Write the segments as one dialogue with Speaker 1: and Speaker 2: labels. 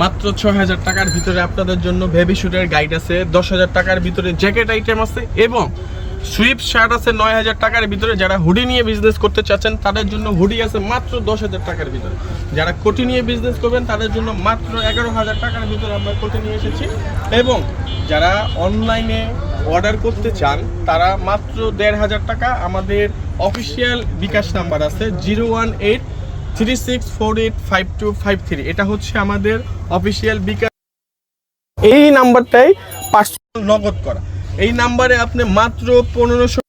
Speaker 1: মাত্র ছয় হাজার টাকার ভিতরে আপনাদের জন্য বেবি শুটের গাইড আছে দশ হাজার টাকার ভিতরে জ্যাকেট আইটেম আছে এবং সুইপ শার্ট আছে নয় হাজার টাকার ভিতরে। যারা হুডি নিয়ে বিজনেস করতে চাচ্ছেন, তাদের জন্য হুডি আছে মাত্র দশ হাজার টাকার ভিতরে। যারা কোটি নিয়ে বিজনেস করবেন, তাদের জন্য মাত্র এগারো হাজার টাকার ভিতরে আমরা কোটি নিয়ে এসেছি। এবং যারা অনলাইনে অর্ডার করতে চান, তারা মাত্র দেড় হাজার টাকা। আমাদের অফিসিয়াল বিকাশ নাম্বার আছে zero one eight three six four eight five two five three এটা হচ্ছে আমাদের অফিসিয়াল বিকাশ এই নাম্বারটাই পার্সোনাল নগদ করা। এই নাম্বারে আপনি মাত্র পনেরোশো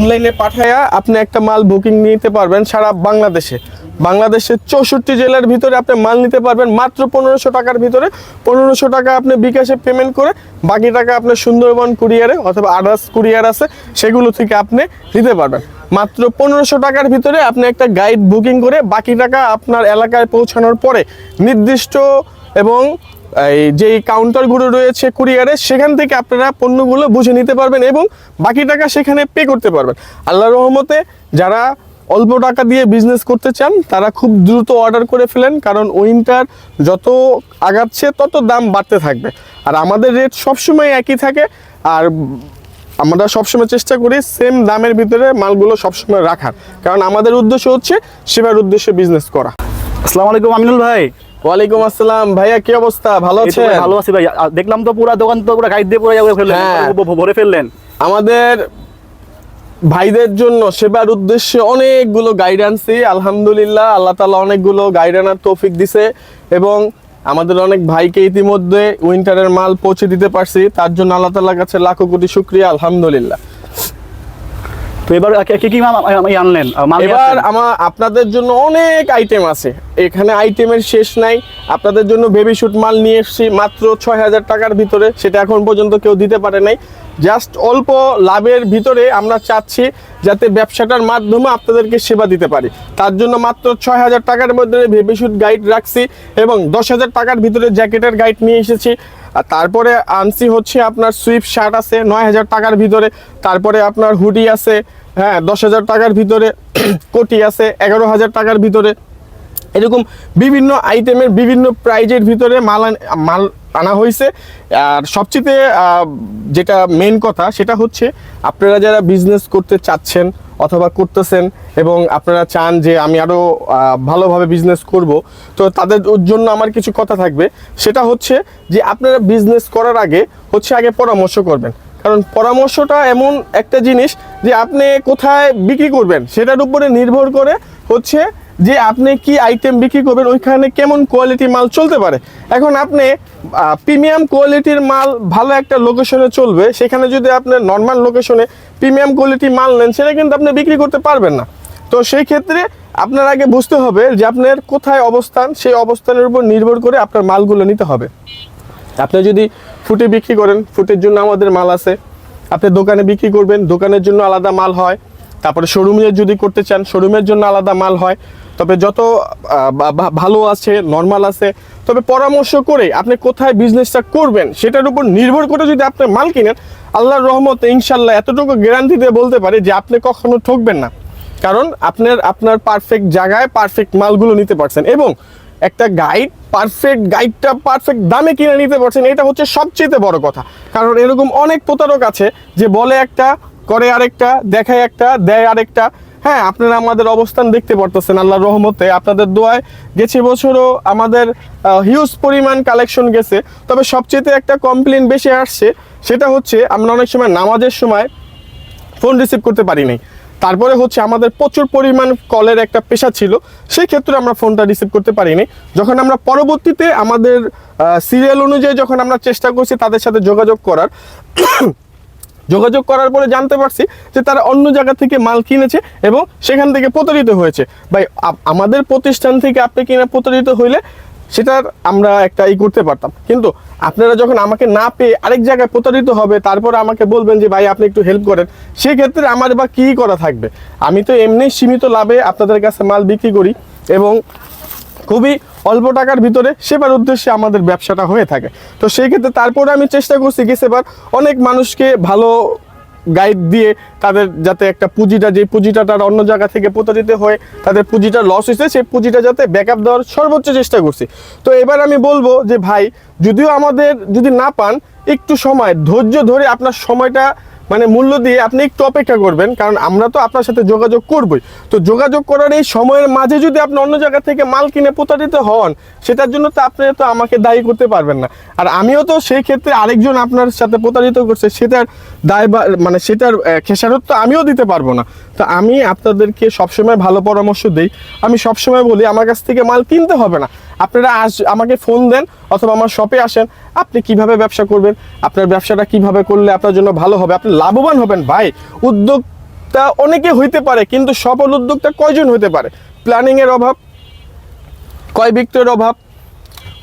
Speaker 1: অনলাইনে পাঠায়া আপনি একটা মাল বুকিং নিতে পারবেন সারা বাংলাদেশে। বাংলাদেশের চৌষট্টি জেলার ভিতরে আপনি মাল নিতে পারবেন মাত্র পনেরোশো টাকার ভিতরে। পনেরোশো টাকা আপনি বিকাশে পেমেন্ট করে বাকি টাকা আপনার সুন্দরবন কুরিয়ারে অথবা আদার্স কুরিয়ার আছে, সেগুলো থেকে আপনি নিতে পারবেন। মাত্র পনেরোশো টাকার ভিতরে আপনি একটা গাইড বুকিং করে বাকি টাকা আপনার এলাকায় পৌঁছানোর পরে নির্দিষ্ট এবং এই যেই কাউন্টারগুলো রয়েছে কুরিয়ারে, সেখান থেকে আপনারা পণ্যগুলো বুঝে নিতে পারবেন এবং বাকি টাকা সেখানে পে করতে পারবেন। আল্লাহ রহমতে যারা অল্প টাকা দিয়ে বিজনেস করতে চান তারা খুব দ্রুত অর্ডার করে ফেলেন কারণ উইন্টার যত আগাচ্ছে তত দাম বাড়তে থাকবে। আর আমাদের রেট সবসময় একই থাকে আর আমরা সবসময় চেষ্টা করি সেম দামের ভিতরে মালগুলো সবসময় রাখার। কারণ আমাদের উদ্দেশ্য হচ্ছে সেবার উদ্দেশ্যে বিজনেস করা।
Speaker 2: আসসালামু আলাইকুম আমিনুল ভাই।
Speaker 1: ওয়ালাইকুম আসসালাম। ভাইয়া কি অবস্থা? ভালো
Speaker 2: ভাই, ভালো আছি ভাই। দেখলাম তো পুরো দোকান তো পুরো গাইড দিয়ে পুরো ইয়ে
Speaker 1: হ্যাঁ।
Speaker 2: ভরে ফেললেন।
Speaker 1: আমাদের ভাইদের জন্য সেবার উদ্দেশ্যে অনেকগুলো গাইড আনছি আলহামদুলিল্লাহ, আল্লাহ তালা অনেকগুলো গাইড আনার তৌফিক দিছে এবং আমাদের অনেক ভাইকে ইতিমধ্যে উইন্টারের মাল পৌঁছে দিতে পারছি। তার জন্য আল্লাহ তালার কাছে লাখো কোটি শুক্রিয়া, আলহামদুলিল্লাহ।
Speaker 2: তো এবার কি- কি আ- আনলেন?
Speaker 1: এবার আমার আপনাদের জন্য অনেক আইটেম আছে। এখানে আইটেমের শেষ নাই। আপনাদের জন্য বেবি শুট মাল নিয়ে এসেছি মাত্র ছয় হাজার টাকার ভিতরে। সেটা এখন পর্যন্ত কেউ দিতে পারে নাই। জাস্ট অল্প লাভের ভিতরে আমরা চাচ্ছি যাতে ব্যবসাটার মাধ্যমে আপনাদেরকে সেবা দিতে পারি। তার জন্য মাত্র ছয় হাজার টাকার মধ্যে বেবি শুট গাইড রাখছি এবং দশ হাজার টাকার ভিতরে জ্যাকেটের গাইড নিয়ে এসেছি। আর তারপরে আনসি হচ্ছে আপনার সুইপ শার্ট আছে নয় হাজার টাকার ভিতরে। তারপরে আপনার হুডি আছে হ্যাঁ দশ হাজার টাকার ভিতরে কোটি আছে, এগারো হাজার টাকার ভিতরে। এরকম বিভিন্ন আইটেমের বিভিন্ন প্রাইজের ভিতরে মাল মাল আনা হয়েছে। আর সবচেয়ে যেটা মেন কথা, সেটা হচ্ছে আপনারা যারা বিজনেস করতে চাচ্ছেন অথবা করতেছেন এবং আপনারা চান যে আমি আরও ভালোভাবে বিজনেস করব, তো তাদের জন্য আমার কিছু কথা থাকবে। সেটা হচ্ছে যে আপনারা বিজনেস করার আগে হচ্ছে আগে পরামর্শ করবেন। কারণ পরামর্শটা এমন একটা জিনিস যে আপনি কোথায় বিক্রি করবেন, সেটার উপরে নির্ভর করে হচ্ছে যে আপনি কি আইটেম বিক্রি করবেন, ওইখানে কেমন কোয়ালিটি মাল চলতে পারে। এখন আপনি প্রিমিয়াম কোয়ালিটির মাল ভালো একটা লোকেশনে চলবে, সেখানে যদি আপনি নর্মাল লোকেশনে প্রিমিয়াম কোয়ালিটি মাল নেন, সেটা কিন্তু আপনি বিক্রি করতে পারবেন না। তো সেই ক্ষেত্রে আপনার আগে বুঝতে হবে যে আপনার কোথায় অবস্থান, সেই অবস্থানের উপর নির্ভর করে আপনার মালগুলো নিতে হবে। আপনি যদি ফুটে বিক্রি করেন, ফুটের জন্য আমাদের মাল আছে। আপনি দোকানে বিক্রি করবেন, দোকানের জন্য আলাদা মাল হয়। তারপরে শোরুমে যদি করতে চান শোরুমের জন্য আলাদা মাল হয়। তবে যত ভালো আছে নর্মাল আছে, তবে পরামর্শ করে আপনি কোথায় বিজনেসটা করবেন, সেটার উপর নির্ভর করে যদি আপনি মাল কিনেন, আল্লাহর রহমত ইনশাল্লাহ এতটুকু গ্যারান্টি দিয়ে বলতে পারি যে আপনি কখনো ঠকবেন না। কারণ আপনার আপনার পারফেক্ট জায়গায় পারফেক্ট মালগুলো নিতে পারছেন এবং একটা গাইড পারফেক্ট গাইডটা পারফেক্ট দামে কিনে নিতে পারছেন এটা হচ্ছে সবচেয়ে বড় কথা। কারণ এরকম অনেক প্রতারক আছে যে বলে একটা, করে আরেকটা, দেখায় একটা, দেয় আরেকটা। হ্যাঁ আপনারা আমাদের অবস্থান দেখতে পারতেছেন আল্লাহর রহমতে, আপনাদের দোয়ায় গেছে বছরও আমাদের হিউজ পরিমাণ কালেকশন গেছে। তবে সবচেয়ে একটা কমপ্লেন বেশি আসছে, সেটা হচ্ছে আমরা অনেক সময় নামাজের সময় ফোন রিসিভ করতে পারি নাই। তারপরে হচ্ছে আমাদের প্রচুর পরিমাণ কলের একটা পেশা ছিল। সেই ক্ষেত্রে আমরা ফোনটা রিসিভ করতে পারিনি। যখন আমরা পরবর্তীতে আমাদের সিরিয়াল অনুযায়ী যখন আমরা চেষ্টা করছি তাদের সাথে যোগাযোগ করার যোগাযোগ করার পরে জানতে পারছি যে তারা অন্য জায়গা থেকে মাল কিনেছে এবং সেখান থেকে প্রতারিত হয়েছে। ভাই আমাদের প্রতিষ্ঠান থেকে আপনি কিনা প্রতারিত হইলে সেটার আমরা একটা ই করতে পারতাম। কিন্তু আপনারা যখন আমাকে না পেয়ে আরেক জায়গায় প্রতারিত হবে, তারপর আমাকে বলবেন যে, ভাই, আপনি একটু হেল্প করেন। সেক্ষেত্রে আমার বা কী করা থাকবে? আমি তো এমনি সীমিত লাভে আপনাদের কাছে মাল বিক্রি করি এবং খুবই অল্প টাকার ভিতরে সেবার উদ্দেশ্যে আমাদের ব্যবসাটা হয়ে থাকে। তো সেই ক্ষেত্রে তারপরে আমি চেষ্টা করছি কি সেবার অনেক মানুষকে ভালো গাইড দিয়ে তাদের যাতে একটা পুঁজিটা যে পুঁজিটা তার অন্য জায়গা থেকে প্রতারিত হয়ে তাদের পুঁজিটা লস হয়েছে, সেই পুঁজিটা যাতে ব্যাক আপ দেওয়ার সর্বোচ্চ চেষ্টা করছি। তো এবার আমি বলব যে ভাই, যদিও আমাদের যদি না পান, একটু সময়, ধৈর্য ধরে আপনার সময়টা মানে মূল্য দিয়ে আপনি একটু অপেক্ষা করবেন, কারণ আমরা তো আপনার সাথে যোগাযোগ করবই। তো যোগাযোগ করার এই সময়ের মাঝে যদি আপনি অন্য জায়গা থেকে মাল কিনে প্রতারিত হন, সেটার জন্য তো আপনি তো আমাকে দায়ী করতে পারবেন না। আর আমিও তো সেই ক্ষেত্রে আরেকজন আপনার সাথে প্রতারিত করছে, সেটার দায় মানে সেটার খেসারত তো আমিও দিতে পারব না। তো আমি আপনাদেরকে সবসময় ভালো পরামর্শ দিই। আমি সবসময় বলি, আমার কাছ থেকে মাল কিনতে হবে না। আপনারা আস আমাকে ফোন দেন অথবা আমার শপে আসেন, আপনি কীভাবে ব্যবসা করবেন, আপনার ব্যবসাটা কীভাবে করলে আপনার জন্য ভালো হবে, আপনি লাভবান হবেন। ভাই, উদ্যোক্তা অনেকে হইতে পারে, কিন্তু সফল উদ্যোক্তা কয়জন হইতে পারে? প্ল্যানিংয়ের অভাব কয় বিক্রয়ের অভাব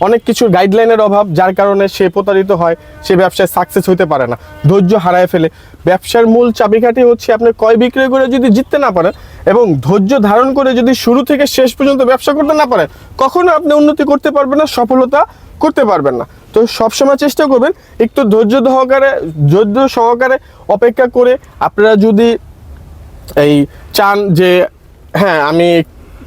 Speaker 1: অনেক কিছুর গাইডলাইনের অভাব, যার কারণে সে প্রতারিত হয়, সে ব্যবসায় সাকসেস হতে পারে না। ধৈর্য হারায় ফেলে। ব্যবসার মূল চাবিকাঠি হচ্ছে আপনি কয় বিক্রয় করে যদি জিততে না পারেন এবং ধৈর্য ধারণ করে যদি শুরু থেকে শেষ পর্যন্ত ব্যবসা করতে না পারেন, কখনো আপনি উন্নতি করতে পারবেন না, সফলতা করতে পারবেন না। তো সবসময় চেষ্টা করবেন একটু ধৈর্য সহকারে ধৈর্য সহকারে অপেক্ষা করে আপনারা যদি এই চান যে হ্যাঁ আমি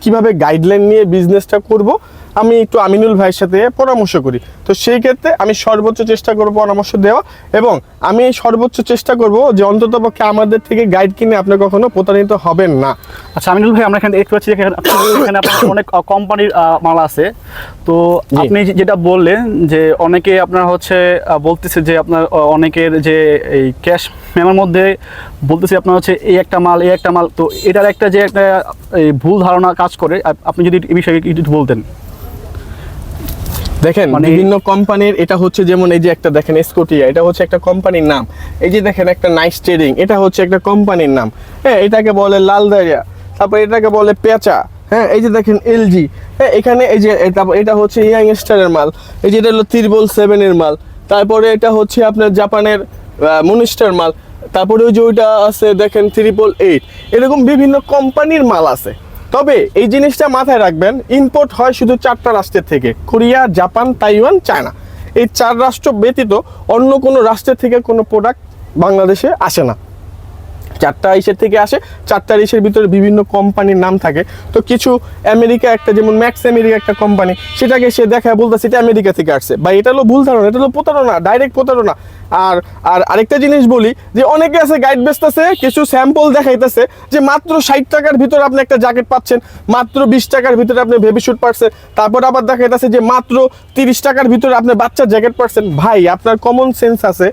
Speaker 1: কীভাবে গাইডলাইন নিয়ে বিজনেসটা করব আমি একটু আমিনুল ভাইয়ের সাথে পরামর্শ করি। তো সেই ক্ষেত্রে আমি সর্বোচ্চ চেষ্টা করব পরামর্শ দেওয়া এবং আমি সর্বোচ্চ চেষ্টা করব যে অন্ততপক্ষে আমাদের থেকে গাইড কিনে আপনি কখনো প্রতারিত হবেন না।
Speaker 2: আচ্ছা আমিনুল ভাই আমরা এখানে দেখতে পাচ্ছি এখানে আপনার- অনেক কোম্পানির মাল আছে। তো আপনি যেটা বললেন যে অনেকে আপনার হচ্ছে বলতেছে যে আপনার অনেকের যে এই ক্যাশ মেমোর মধ্যে বলতেছে আপনার হচ্ছে এই একটা মাল এই একটা মাল। তো এটার একটা যে একটা ভুল ধারণা কাজ করে আপনি যদি এই বিষয়ে বলতেন।
Speaker 1: দেখেন
Speaker 2: মানে-
Speaker 1: বিভিন্ন কোম্পানির এটা হচ্ছে যেমন এই যে একটা দেখেন স্কোটিয়া এটা হচ্ছে একটা কোম্পানির নাম। এই যে দেখেন একটা নাইস ট্রেডিং এটা হচ্ছে একটা কোম্পানির নাম। হ্যাঁ এটাকে বলে লাল লালদারিয়া তারপর এটাকে বলে পেঁচা হ্যাঁ এই যে দেখেন এলজি হ্যাঁ এখানে এই যে এটা এটা হচ্ছে ইয়াং স্টারের মাল এই যে এটা হলো তিরবল সেভেনের মাল তারপরে এটা হচ্ছে আপনার জাপানের মনিস্টার মাল তারপরে ওই যে ওইটা আছে দেখেন ত্রিপল এইট এরকম বিভিন্ন কোম্পানির মাল আছে। তবে এই জিনিসটা মাথায় রাখবেন ইম্পোর্ট হয় শুধু চারটা রাষ্ট্রের থেকে, কোরিয়া, জাপান, তাইওয়ান, চায়না। এই চার রাষ্ট্র ব্যতীত অন্য কোনো রাষ্ট্রের থেকে কোনো প্রোডাক্ট বাংলাদেশে আসে না। চারটা ইসের থেকে আসে, চারটা ইসের ভিতরে বিভিন্ন কোম্পানির নাম থাকে। তো কিছু আমেরিকা একটা, যেমন ম্যাক্স আমেরিকা একটা কোম্পানি, সেটাকে সে দেখায়, বলতেছে এটা আমেরিকা থেকে আসছে। বা এটা হলো ভুল ধারণা, এটা হলো প্রতারণা ডাইরেক্ট প্রতারণা। আর আর আরেকটা জিনিস বলি, যে অনেকে আছে গাইড বেচতেছে কিছু স্যাম্পল দেখাইতেছে, যে মাত্র ষাট টাকার ভিতরে আপনি একটা জ্যাকেট পাচ্ছেন, মাত্র বিশ টাকার ভিতরে আপনি ভেবি শুট পাচ্ছেন, তারপর আবার দেখাইতেছে যে মাত্র তিরিশ টাকার ভিতরে আপনি বাচ্চার জ্যাকেট পাচ্ছেন। ভাই, আপনার কমন সেন্স আছে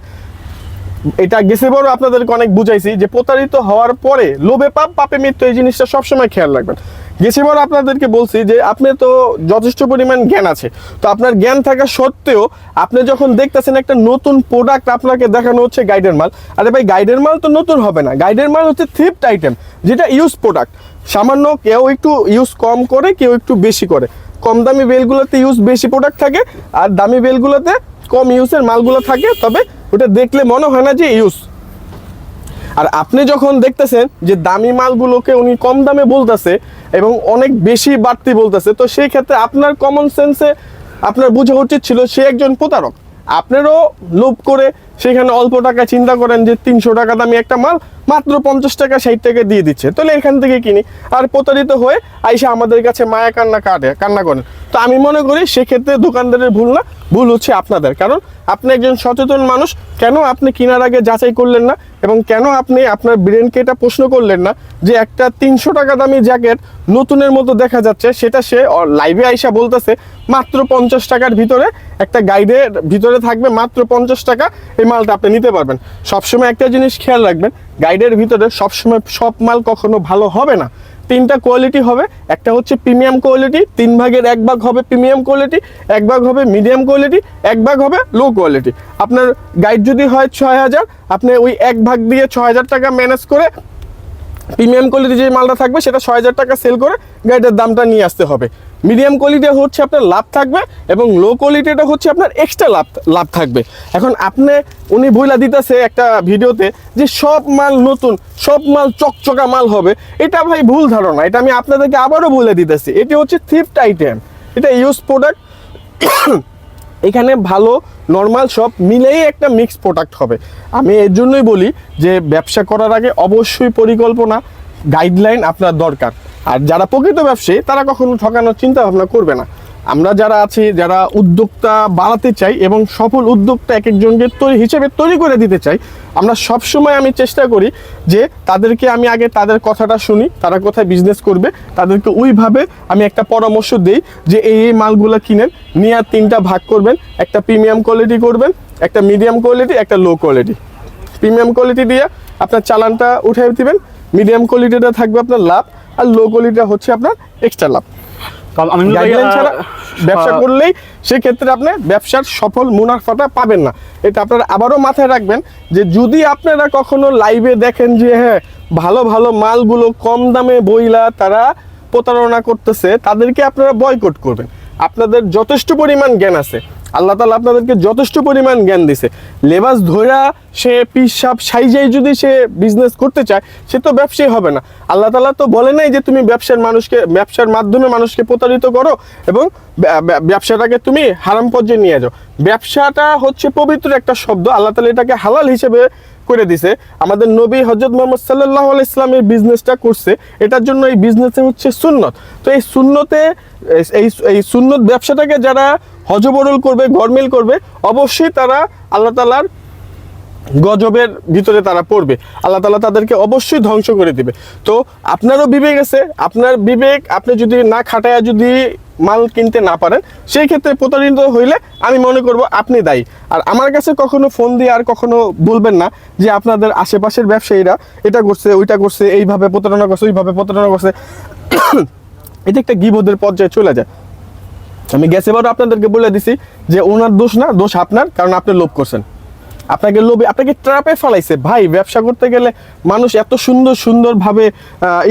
Speaker 1: এটা গেছে বড়, আপনাদেরকে অনেক বুঝাইছি যে প্রতারিত হওয়ার পরে লোভে পাপ, পাপে মৃত্যু, এই জিনিসটা সবসময় খেয়াল রাখবেন। গেছে বড়, আপনাদেরকে বলছি যে আপনি তো যথেষ্ট পরিমাণ জ্ঞান আছে। তো আপনার জ্ঞান থাকা সত্ত্বেও আপনি যখন দেখতেছেন একটা নতুন প্রোডাক্ট আপনাকে দেখানো হচ্ছে গাইডের মাল, আরে ভাই গাইডের মাল তো নতুন হবে না। গাইডের মাল হচ্ছে থ্রিফট আইটেম যেটা ইউজ প্রোডাক্ট সামান্য কেউ একটু ইউজ কম করে, কেউ একটু বেশি করে। কম দামি বেলগুলোতে ইউজ বেশি প্রোডাক্ট থাকে, আর দামি বেলগুলোতে কম ইউজের মালগুলো থাকে, তবে ওটা দেখলে মনে হয় না যে ইউজ। আর আপনি যখন দেখতেছেন যে দামি মালগুলোকে উনি কম দামে বলতেছে এবং অনেক বেশি বাড়তি বলতেছে, তো সেই ক্ষেত্রে আপনার কমন সেন্সে আপনার বোঝা উচিত ছিল সে একজন প্রতারক। আপনারও লোভ করে সেখানে অল্প টাকা চিন্তা করেন যে তিনশো টাকা দামি একটা মাল, মাত্র পঞ্চাশ টাকা ষাট টাকা দিয়ে দিচ্ছে। তাহলে এখান থেকে কিনি। আর প্রতারিত হয়ে আইসা আমাদের কাছে মায়া কান্না কাটে কান্না করেন। তো আমি মনে করি সেক্ষেত্রে দোকানদারের ভুল না, ভুল হচ্ছে আপনাদের। কারণ আপনি একজন সচেতন মানুষ, কেন আপনি কেনার আগে যাচাই করলেন না? এবং কেন আপনি আপনার ব্রেনকে এটা প্রশ্ন করলেন না যে একটা তিনশো টাকা দামি জ্যাকেট নতুনের মতো দেখা যাচ্ছে, সেটা সে লাইভে আইসা বলতেছে, মাত্র পঞ্চাশ টাকার ভিতরে, একটা গাইডের ভিতরে থাকবে মাত্র পঞ্চাশ টাকা এই মালটা আপনি নিতে পারবেন। সবসময় একটা জিনিস খেয়াল রাখবেন গাইডের ভিতরে সবসময় সব মাল কখনো ভালো হবে না। তিনটা কোয়ালিটি হবে, একটা হচ্ছে প্রিমিয়াম কোয়ালিটি তিন ভাগের এক ভাগ হবে প্রিমিয়াম কোয়ালিটি এক ভাগ হবে মিডিয়াম কোয়ালিটি এক ভাগ হবে লো কোয়ালিটি আপনার গাইড যদি হয় ছয় হাজার, আপনি ওই এক ভাগ দিয়ে ছয় হাজার টাকা ম্যানেজ করে প্রিমিয়াম কোয়ালিটি যে মালটা থাকবে, সেটা ছয় হাজার টাকা সেল করে গাড়িটার দামটা নিয়ে আসতে হবে। মিডিয়াম কোয়ালিটি হচ্ছে আপনার লাভ থাকবে এবং লো কোয়ালিটিটা হচ্ছে আপনার এক্সট্রা লাভ লাভ থাকবে। এখন আপনি, উনি বইলা দিতেছে একটা ভিডিওতে যে সব মাল নতুন, সব মাল চকচকা মাল হবে। এটা ভাই ভুল ধারণা, এটা আমি আপনাদেরকে আবারও বলে দিতেছি। এটি হচ্ছে থিফট আইটেম এটা ইউজ প্রোডাক্ট এখানে ভালো নর্মাল সব মিলেই একটা মিক্স প্রোডাক্ট হবে। আমি এর জন্যই বলি যে ব্যবসা করার আগে অবশ্যই পরিকল্পনা গাইডলাইন আপনার দরকার। আর যারা প্রকৃত ব্যবসায়ী, তারা কখনো ঠকানোর চিন্তা ভাবনা করবে না। আমরা যারা আছি, যারা উদ্যোক্তা বাড়াতে চাই এবং সফল উদ্যোক্তা এক একজনকে তৈরি, হিসেবে তৈরি করে দিতে চাই আমরা সব সময় আমি চেষ্টা করি যে তাদেরকে আমি আগে তাদের কথাটা শুনি, তারা কোথায় বিজনেস করবে, তাদেরকে ওইভাবে আমি একটা পরামর্শ দিই যে এই এই মালগুলো কিনেন, নিয়ে তিনটা ভাগ করবেন, একটা প্রিমিয়াম কোয়ালিটি করবেন, একটা মিডিয়াম কোয়ালিটি একটা লো কোয়ালিটি প্রিমিয়াম কোয়ালিটি দিয়ে আপনার চালানটা উঠে দিবেন মিডিয়াম কোয়ালিটিটা থাকবে আপনার লাভ, আর লো কোয়ালিটিটা হচ্ছে আপনার এক্সট্রা লাভ। গাইডলাইন ছাড়া ব্যবসা করলেই সেক্ষেত্রে আপনি ব্যবসার সফল মুনাফাটা পাবেন না। এটা আপনারা আবারও মাথায় রাখবেন যে যদি আপনারা কখনো লাইভে দেখেন যে হ্যাঁ ভালো ভালো মালগুলো কম দামে বইলা তারা প্রতারণা করতেছে তাদেরকে আপনারা বয়কট করবেন। আপনাদের যথেষ্ট পরিমাণ জ্ঞান আছে। আল্লাহ তালা আপনাদেরকে যথেষ্ট পরিমাণ জ্ঞান দিছে। লেবাস ধরা সে পিসাব সাইজাই যদি সে বিজনেস করতে চায়, সে তো ব্যবসায়ী হবে না। আল্লাহ তালা তো বলে নাই যে তুমি ব্যবসার মানুষকে, ব্যবসার মাধ্যমে মানুষকে প্রতারিত করো এবং ব্যা- ব্যা- ব্যবসাটাকে তুমি হারাম পর্যায়ে নিয়ে যাও। ব্যবসাটা হচ্ছে পবিত্র একটা শব্দ। আল্লাহ তালা এটাকে হালাল হিসেবে করে দিছে। আমাদের নবী হজরত মোহাম্মদ সাল্লাহ ইসলামের বিজনেসটা করছে। এটার জন্য এই বিজনেসে হচ্ছে সুন্নত। তো এই সুন্নতে, এই এই সুন্নত ব্যবসাটাকে যারা হজবরল করবে গরমিল করবে, অবশ্যই তারা আল্লাহ তালার গজবের ভিতরে তারা পড়বে। আল্লাহ তালা তাদেরকে অবশ্যই ধ্বংস করে দিবে। তো আপনারও বিবেক আছে, আপনার বিবেক আপনি যদি না খাটায়া যদি মাল কিনতে না পারেন, সেই ক্ষেত্রে প্রতারিত হইলে আমি মনে করব আপনি দায়ী। আর আমার কাছে কখনো ফোন দিয়ে আর কখনো বলবেন না যে আপনাদের আশেপাশের ব্যবসায়ীরা এটা করছে, ওইটা করছে, এইভাবে প্রতারণা করছে, ওইভাবে প্রতারণা করছে। এটা একটা গিবোধের পর্যায়ে চলে যায়। আমি গেছে এবারও আপনাদেরকে বলে দিছি যে ওনার দোষ না, দোষ আপনার, কারণ আপনি লোভ করছেন। আপনাকে লোভে, আপনাকে ট্রাপে ফেলাইছে। ভাই, ব্যবসা করতে গেলে মানুষ এত সুন্দর, সুন্দরভাবে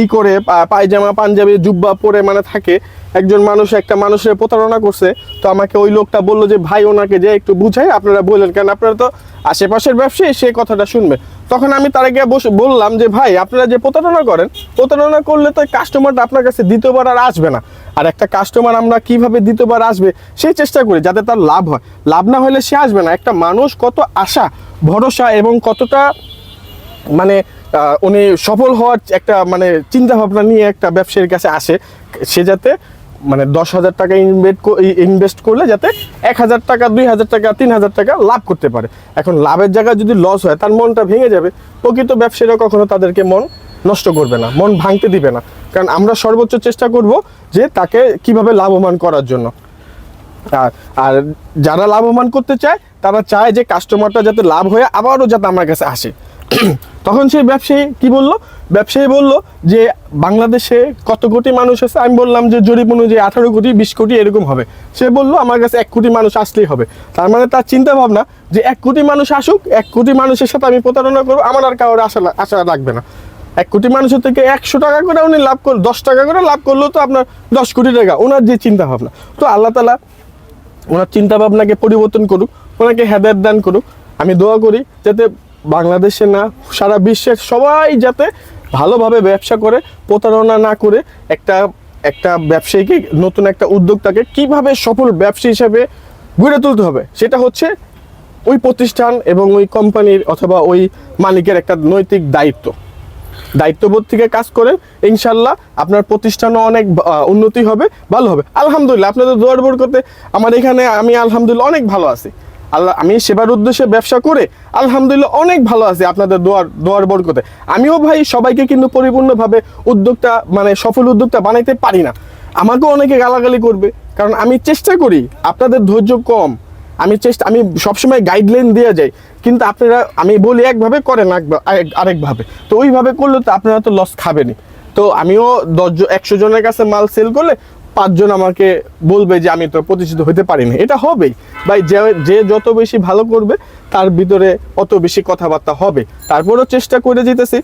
Speaker 1: ই করে পায়জামা, পাঞ্জাবি, জুব্বা পরে মানে থাকে। একজন মানুষ একটা মানুষের প্রতারণা করছে, তো আমাকে ওই লোকটা বলল যে, ভাই, ওনাকে যে একটু বুঝাই, আপনারা বললেন কারণ আপনারা তো আশেপাশের ব্যবসায়ী, সে কথাটা শুনবে। তখন আমি আগে বসে বললাম যে, ভাই, আপনারা যে প্রতারণা করেন, প্রতারণা করলে তো কাস্টমারটা আপনার কাছে দ্বিতীয়বার আর আসবে না। আর একটা কাস্টমার আমরা কীভাবে দ্বিতীয়বার আসবে, সেই চেষ্টা করি যাতে তার লাভ হয়। লাভ না হলে সে আসবে না। একটা মানুষ কত আশা, ভরসা এবং কতটা মানে উনি সফল হওয়ার একটা মানে চিন্তা ভাবনা নিয়ে একটা ব্যবসায়ীর কাছে আসে, সে যাতে মানে দশ হাজার টাকা ইনভেস্ট ইনভেস্ট করলে যাতে এক হাজার টাকা, দুই হাজার টাকা, তিন হাজার টাকা লাভ করতে পারে। এখন লাভের জায়গায় যদি লস হয়, তার মনটা ভেঙে যাবে। প্রকৃত ব্যবসায়ীরা কখনো তাদেরকে মন নষ্ট করবে না, মন ভাঙতে দিবে না। কারণ আমরা সর্বোচ্চ চেষ্টা করব যে তাকে কীভাবে লাভবান করার জন্য। আর আর যারা লাভবান করতে চায়, তারা চায় যে কাস্টমারটা যাতে লাভ হয়ে আবারও যাতে আমার কাছে আসে। তখন সেই ব্যবসায়ী কি বলল? ব্যবসায়ী বলল যে, বাংলাদেশে কত কোটি মানুষ আছে? আমি বললাম যে, জরিপ অনুযায়ী আঠারো কোটি, বিশ কোটি এরকম হবে। সে বলল, আমার কাছে এক কোটি মানুষ আসলেই হবে। তার মানে তার চিন্তা ভাবনা যে, এক কোটি মানুষ আসুক, এক কোটি মানুষের সাথে আমি প্রতারণা করব, আমার আর কারোর আশা আশা রাখবে না। এক কোটি মানুষের থেকে একশো টাকা করে উনি লাভ করল দশ টাকা করে লাভ করলেও তো আপনার দশ কোটি টাকা, ওনার যে চিন্তা ভাবনা তো আল্লাহ তালা ওনার চিন্তা ভাবনাকে পরিবর্তন করুক, ওনাকে হেদায়ত দান করুক। আমি দোয়া করি যাতে বাংলাদেশে না, সারা বিশ্বের সবাই যাতে ভালোভাবে ব্যবসা করে, প্রতারণা না করে একটা একটা ব্যবসায়ীকে, নতুন একটা উদ্যোক্তাকে কীভাবে সফল ব্যবসা হিসাবে গড়ে তুলতে হবে, সেটা হচ্ছে ওই প্রতিষ্ঠান এবং ওই কোম্পানির অথবা ওই মালিকের একটা নৈতিক দায়িত্ব। দায়িত্ববোধ থেকে কাজ করেন ইনশাল্লাহ আপনার প্রতিষ্ঠানও অনেক উন্নতি হবে, ভালো হবে। আলহামদুলিল্লাহ, আপনাদের দোয়ার বোর করতে আমার এখানে আমি আলহামদুলিল্লাহ অনেক ভালো আছি। আল্লাহ, আমি সেবার উদ্দেশ্যে ব্যবসা করে আলহামদুলিল্লাহ অনেক ভালো আছে আপনাদের দোয়ার দোয়ার বরকতে। আমিও ভাই সবাইকে কিন্তু পরিপূর্ণভাবে উদ্যোক্তা মানে সফল উদ্যোক্তা বানাইতে পারি না। আমাকেও অনেকে গালাগালি করবে, কারণ আমি চেষ্টা করি, আপনাদের ধৈর্য কম। আমি চেষ্টা, আমি সবসময় গাইডলাইন দেওয়া যাই, কিন্তু আপনারা, আমি বলি একভাবে করেন আরেকভাবে। তো ওইভাবে করলে তো আপনারা তো লস খাবেনই। তো আমিও দশজন একশো জনের কাছে মাল সেল করলে পাঁচজন আমাকে বলবে যে আমি তো প্রতিষ্ঠিত হতে পারিনি। এটা হবেই। ভাই, যে যে যত বেশি ভালো করবে, তার ভিতরে অত বেশি কথাবার্তা হবে। তারপরেও চেষ্টা করে যেতেছি।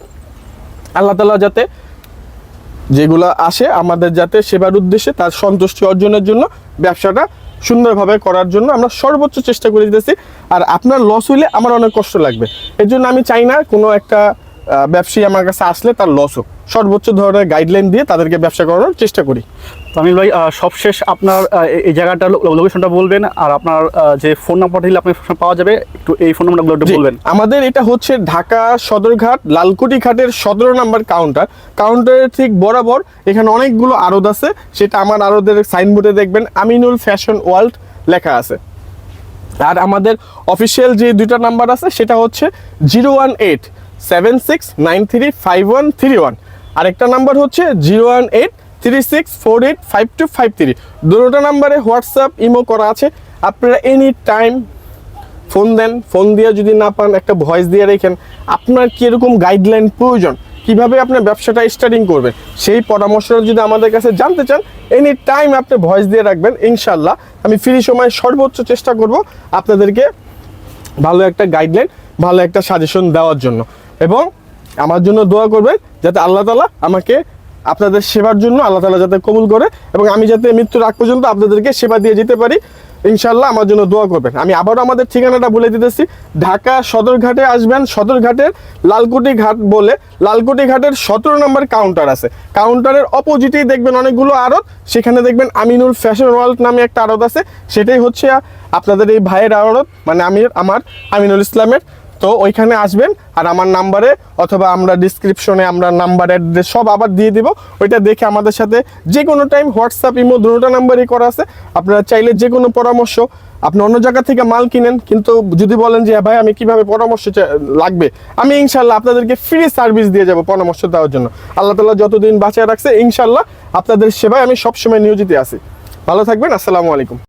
Speaker 1: আল্লাহ তালা যাতে যেগুলো আসে আমাদের যাতে সেবার উদ্দেশ্যে তার সন্তুষ্টি অর্জনের জন্য, ব্যবসাটা সুন্দরভাবে করার জন্য আমরা সর্বোচ্চ চেষ্টা করে দিতেছি আর আপনার লস হইলে আমার অনেক কষ্ট লাগবে। এর জন্য আমি চাই না কোনো একটা ব্যবসায়ী আমার কাছে আসলে তার লস হোক। সর্বোচ্চ ধরনের গাইডলাইন দিয়ে তাদেরকে ব্যবসা করানোর চেষ্টা করি।
Speaker 2: তামিল ভাই সবশেষ আপনার এই- জায়গাটা লোকেশনটা বলবেন আর আপনার যে ফোন নাম্বার দিলে আপনার পাওয়া যাবে একটু এই ফোন নাম্বারগুলো বলবেন।
Speaker 1: আমাদের এটা হচ্ছে ঢাকা সদরঘাট লালকুটি ঘাটের সতেরো নাম্বার কাউন্টার কাউন্টারের ঠিক বরাবর এখানে অনেকগুলো আড়ত আছে সেটা আমার আড়তের সাইনবোর্ডে দেখবেন আমিনুল ফ্যাশন ওয়ার্ল্ড লেখা আছে। আর আমাদের অফিসিয়াল যে দুইটা নাম্বার আছে সেটা হচ্ছে zero one eight seven six nine three five one three one আরেকটা নাম্বার হচ্ছে zero one eight three six four eight five two five three দুটোটা নাম্বারে হোয়াটসঅ্যাপ ইমো করা আছে। আপনারা এনি টাইম ফোন দেন ফোন দিয়ে যদি না পান, একটা ভয়েস দিয়ে রেখেন, আপনার কীরকম গাইডলাইন প্রয়োজন? কীভাবে আপনার ব্যবসাটা স্টার্টিং করবেন? সেই পরামর্শটা যদি আমাদের কাছে জানতে চান এনি টাইম আপনি ভয়েস দিয়ে রাখবেন ইনশাল্লাহ আমি ফ্রি সময় সর্বোচ্চ চেষ্টা করব আপনাদেরকে ভালো একটা গাইডলাইন ভালো একটা সাজেশন দেওয়ার জন্য। এবং আমার জন্য দোয়া করবেন যাতে আল্লাহ তালা আমাকে আপনাদের সেবার জন্য আল্লাহ তালা যাতে কবুল করে এবং আমি যাতে মৃত্যুর আগ পর্যন্ত আপনাদেরকে সেবা দিয়ে যেতে পারি। ইনশাল্লাহ আমার জন্য দোয়া করবেন। আমি আবারও আমাদের ঠিকানাটা বলে দিতেছি। ঢাকা সদরঘাটে আসবেন। সদরঘাটের লালকুটি ঘাট বলে লালকুটি ঘাটের সতেরো নম্বর কাউন্টার আছে। কাউন্টারের অপোজিটেই দেখবেন অনেকগুলো আড়ত। সেখানে দেখবেন আমিনুল ফ্যাশন ওয়ার্ল্ড নামে একটা আড়ত আছে। সেটাই হচ্ছে আপনাদের এই ভাইয়ের আড়ত মানে আমি আমার আমিনুল ইসলামের। তো ওইখানে আসবেন আর আমার নাম্বারে অথবা আমরা ডিসক্রিপশনে আমরা নাম্বার অ্যাড্রেস সব আবার দিয়ে দিব। ওইটা দেখে আমাদের সাথে যে কোনো টাইম হোয়াটসঅ্যাপ ইমো দুটোটা নাম্বারই করা আছে। আপনারা চাইলে যে কোনো পরামর্শ, আপনি অন্য জায়গা থেকে মাল কিনেন, কিন্তু যদি বলেন যে ভাই, আমি কীভাবে পরামর্শ লাগবে? আমি ইনশাল্লাহ আপনাদেরকে ফ্রি সার্ভিস দিয়ে যাব পরামর্শ দেওয়ার জন্য। আল্লাহ তালা যতদিন বাঁচিয়ে রাখছে, ইনশাল্লাহ আপনাদের সেবায় আমি সবসময় নিয়োজিত আছি। ভালো থাকবেন, আসসালামু আলাইকুম।